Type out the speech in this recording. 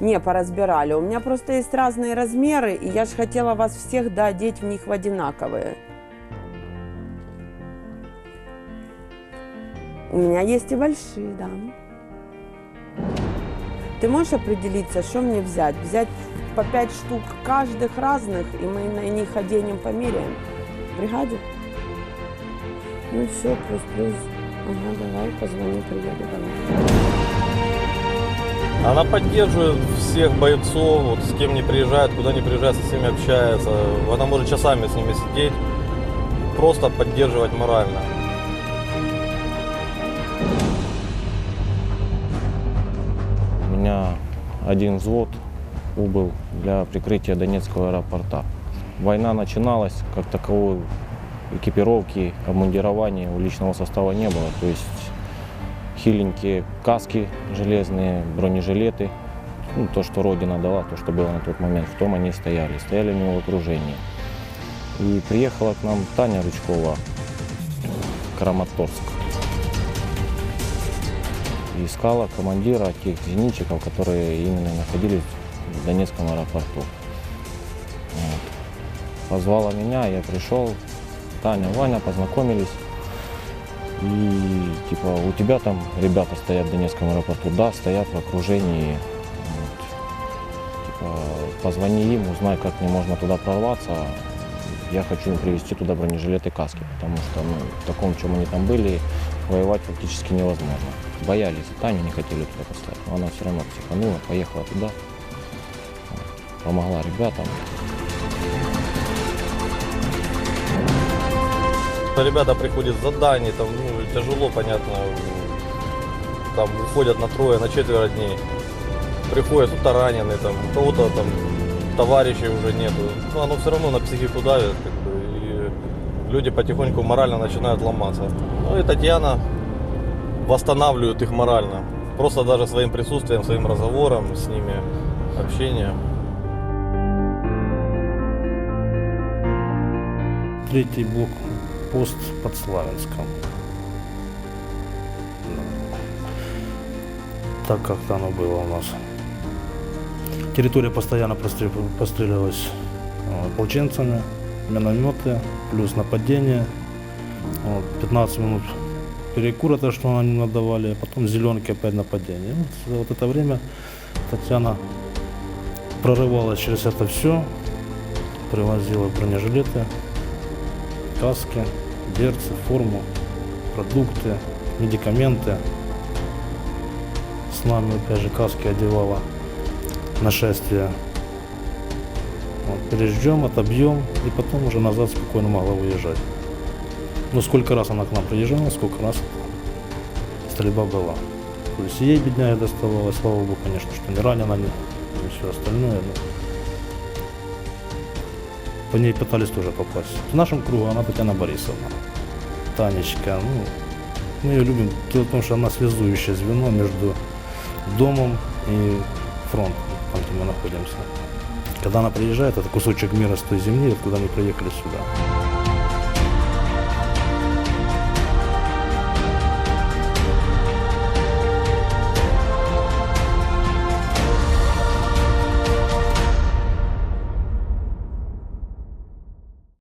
Не, поразбирали. У меня просто есть разные размеры, и я же хотела вас всех доодеть в них в одинаковые. У меня есть и большие, да. Ты можешь определиться, что мне взять? Взять по пять штук каждых разных, и мы на них оденем, померяем? В бригаде? Ну все, плюс-плюс. Ага, давай, позвони, приеду, давай. Она поддерживает всех бойцов, вот с кем не приезжает, куда не приезжает, со всеми общается. Она может часами с ними сидеть, просто поддерживать морально. У меня один взвод убыл для прикрытия Донецкого аэропорта. Война начиналась, как таковой экипировки, обмундирования у личного состава не было. То есть хиленькие каски железные, бронежилеты, ну, то, что Родина дала, то, что было на тот момент, в том они стояли. Стояли они в окружении. И приехала к нам Таня Рычкова, Краматорск. И искала командира тех зенитчиков, которые именно находились в Донецком аэропорту. Вот. Позвала меня, я пришел, Таня, Ваня, познакомились. И типа, у тебя там ребята стоят в Донецком аэропорту? Да, стоят в окружении. Вот. Типа, позвони им, узнай, как мне можно туда прорваться. Я хочу им привезти туда бронежилеты и каски, потому что ну, в таком, чем они там были, воевать фактически невозможно. Боялись, Таню не хотели туда поставить, но она все равно психанула, поехала туда, помогла ребятам. Ребята приходят с заданий, там ну, тяжело, понятно, там уходят на трое, на четверо дней. Приходят, кто-то раненый, там, у кого-то там товарищей уже нету. Но оно все равно на психику давит, как бы, и люди потихоньку морально начинают ломаться. Ну и Татьяна восстанавливает их морально. Просто даже своим присутствием, своим разговором с ними, общением. Третий блок пост под Славянском. Так как-то оно было у нас. Территория постоянно прострел- простреливалась э, ополченцами, минометы, плюс нападение. Вот, 15 минут перекура, то, что они надавали, а потом зеленки опять нападение. Вот, за вот это время Татьяна прорывалась через это все, привозила бронежилеты, каски, берцы, форму, продукты, медикаменты. С нами опять же каски одевала нашествие. Вот, переждем, отобьем и потом уже назад спокойно могла уезжать. Ну сколько раз она к нам приезжала, сколько раз стрельба была. То есть ей бедняя доставалась, слава богу, конечно, что не ранена, не, и все остальное. но по ней пытались тоже попасть. В нашем кругу она Татьяна Борисовна. Танечка, ну, мы ее любим. Дело в том, что она связующее звено между домом и фронтом, там, где мы находимся. Когда она приезжает, это кусочек мира с той земли, откуда мы приехали сюда.